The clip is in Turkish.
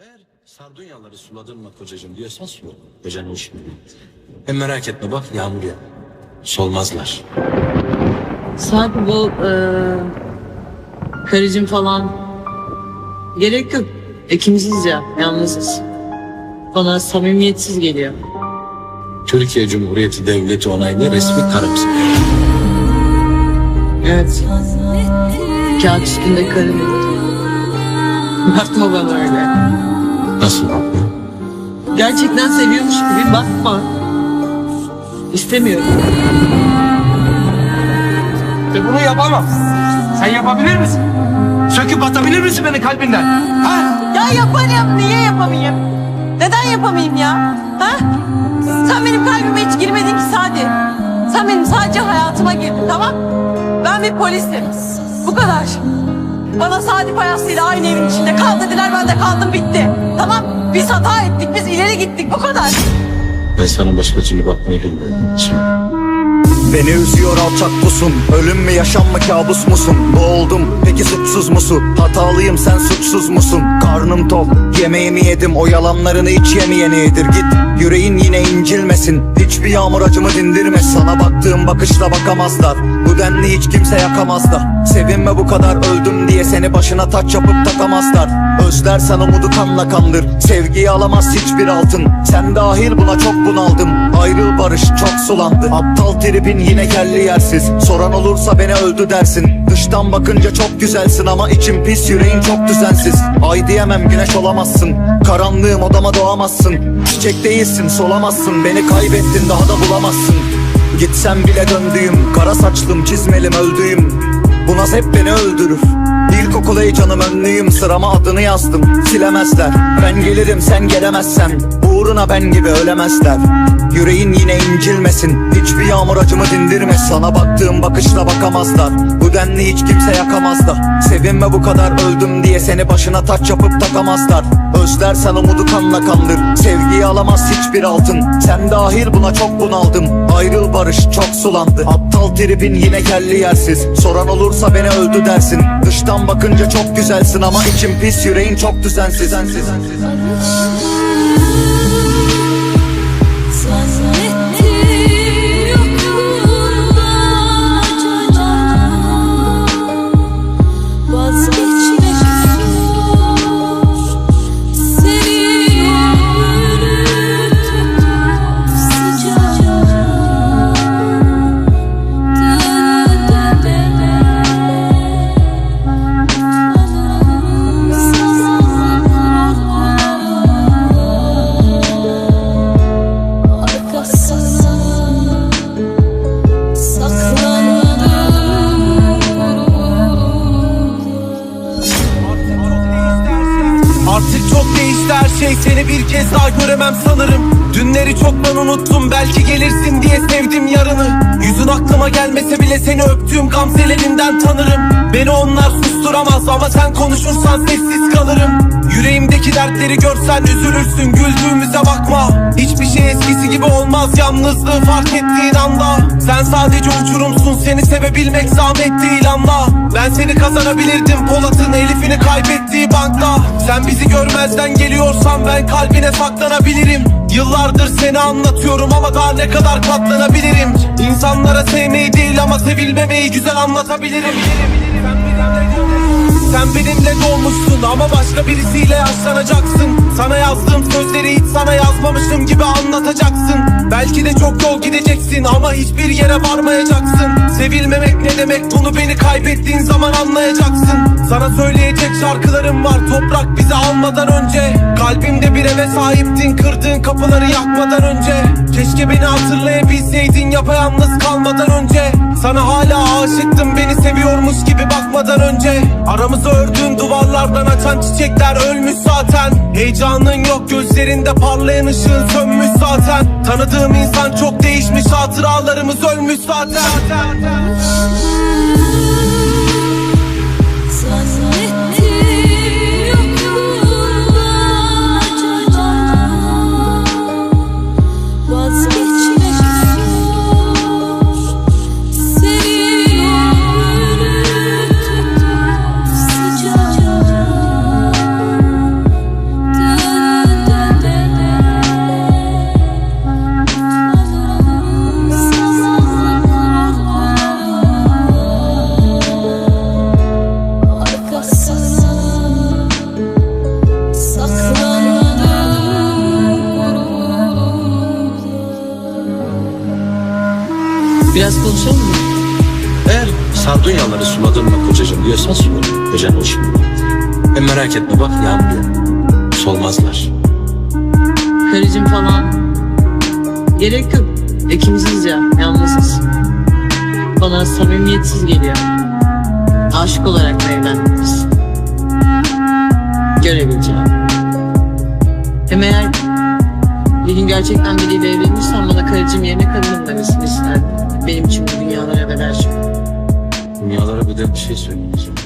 Eğer sardunyaları suladın mı kocacığım diyorsan su. Kocanın işi. Hem merak etme bak yağmur ya. Solmazlar. Sanki bu e, karıcığım falan gerek yok. İkimiziz ya, yalnızız. Bana samimiyetsiz geliyor. Türkiye Cumhuriyeti Devleti onaylı resmi karımsın. Evet. Kağıt üstünde karım. Bakma bana öyle. Nasıl bakma? Gerçekten seviyormuş gibi bakma. İstemiyorum. Ve bunu yapamam. Sen yapabilir misin? Söküp atabilir misin beni kalbinden? Ha? Ya yaparım. Niye yapamayayım? Neden yapamayayım ya? Ha? Sen benim kalbime hiç girmedin ki Sadi. Sen benim sadece hayatıma girdin tamam? Ben bir polisim. Bu kadar. Bana Sadi Payaslı'yla aynı evin içinde kal dediler ben de kaldım bitti. Tamam biz hata ettik biz ileri gittik bu kadar. Ben sana başka türlü bakmayı bilmiyorum. Şimdi Beni üzüyor alçak pusun. Ölüm mü yaşam mı kabus musun? Boğuldum peki suçsuz musun? Hatalıyım sen suçsuz musun? Karnım tok yemeğimi yedim. O yalanlarını hiç yemeyenidir Git yüreğin yine incilmesin. Hiçbir yağmur acımı dindirmez Sana baktığım bakışla bakamazlar. Bu denli hiç kimse yakamaz da Sevinme bu kadar öldüm diye Seni başına taç yapıp takamazlar Özlersen umudu kanla kandır. Sevgiyi alamaz hiçbir altın. Sen dahil buna çok bunaldım. Ayrıl barış çok sulandı. Aptal tripin yine kelli yersiz. Soran olursa beni öldü dersin. Dıştan bakınca çok güzelsin ama içim pis yüreğin çok düzensiz. Ay diyemem güneş olamazsın. Karanlığım odama doğamazsın. Çiçek değilsin solamazsın. Beni kaybettin daha da bulamazsın. Gitsem bile döndüğüm Kara saçlım çizmelim öldüğüm. Bu naz hep beni öldürür İlkokul heyecanım önlüyüm Sırama adını yazdım. Silemezler. Ben gelirim sen gelemezsen Uğruna ben gibi ölemezler Yüreğin yine incilmesin. Hiçbir yağmur acımı dindirmez. Sana baktığım bakışla bakamazlar. Bu denli hiç kimse yakamaz da. Sevinme bu kadar öldüm diye Seni başına taç yapıp takamazlar. Özlersen umudu kanla kandır. Sevgiyi alamaz hiçbir altın. Sen dahil buna çok bunaldım. Ayrıl barış çok sulandı. Aptal tripin yine kelli yersiz. Soran olursa beni öldü dersin. Dıştan bakınca çok güzelsin ama içim pis yüreğin çok düzensiz. Zannetti şey Seni bir kez daha göremem sanırım Dünleri çoktan unuttum Belki gelirsin diye sevdim yarını. Yüzün aklıma gelmese bile Seni öptüğüm gamzelerinden tanırım. Beni onlar susturamaz Ama sen konuşursan sessiz kalırım. Yüreğimdeki dertleri görsen üzülürsün Güldüğümüze bakma. Hiçbir şey eskisi gibi olmaz Yalnızlığı fark ettiğin anda. Sen sadece uçurumsun Seni sevebilmek zahmet değil anla Ben seni kazanabilirdim Polat'ın Elif'ini kaybettiği bankta. Sen bizi görmezden geliyorsan Ben kalbine saklanabilirim Yıllardır seni anlatıyorum ama daha ne kadar katlanabilirim? İnsanlara sevmeyi değil ama sevilmemeyi güzel anlatabilirim. Sen benimle dolmuşsun ama başka birisiyle yaşlanacaksın. Sana yazdığım sözleri hiç sana yazmamışım gibi anlatacaksın. Belki de çok yol gideceksin ama hiçbir yere varmayacaksın. Sevilmemek ne demek bunu beni kaybettiğin zaman anlayacaksın Sana söyleyecek şarkılarım var. Toprak bizi almadan önce. Kalbimde bir eve sahiptin kırdığın kapıları yakmadan önce. Keşke beni hatırlayabilseydin yapayalnız kalmadan önce. Sana hala aşıktım beni seviyormuş gibi bakmadan önce. Aramızı ördüğün duvarlardan açan çiçekler ölmüş zaten. Heyecanın yok gözlerinde parlayan ışığın sönmüş zaten. Tanıdığım insan çok değişmiş hatıralarımız ölmüş zaten konuşalım mı? Eğer sardunyaları suladın mı kocacığım diyorsan sula. Kocan o şimdi. Hem merak etme bak yağmur ya. Solmazlar. Karıcığım falan. Gerek yok. İkimiziz ya. Yalnızız. Bana samimiyetsiz geliyor. Aşık olarak mı evlendik biz? Görebileceğim. Hem eğer bir gün gerçekten biriyle evlenirsen bana karıcığım yerine karınım demesini isterdim. Benim için bu dünyalara bedel çünkü. Dünyalara bedel bir şey söyleyeceğim.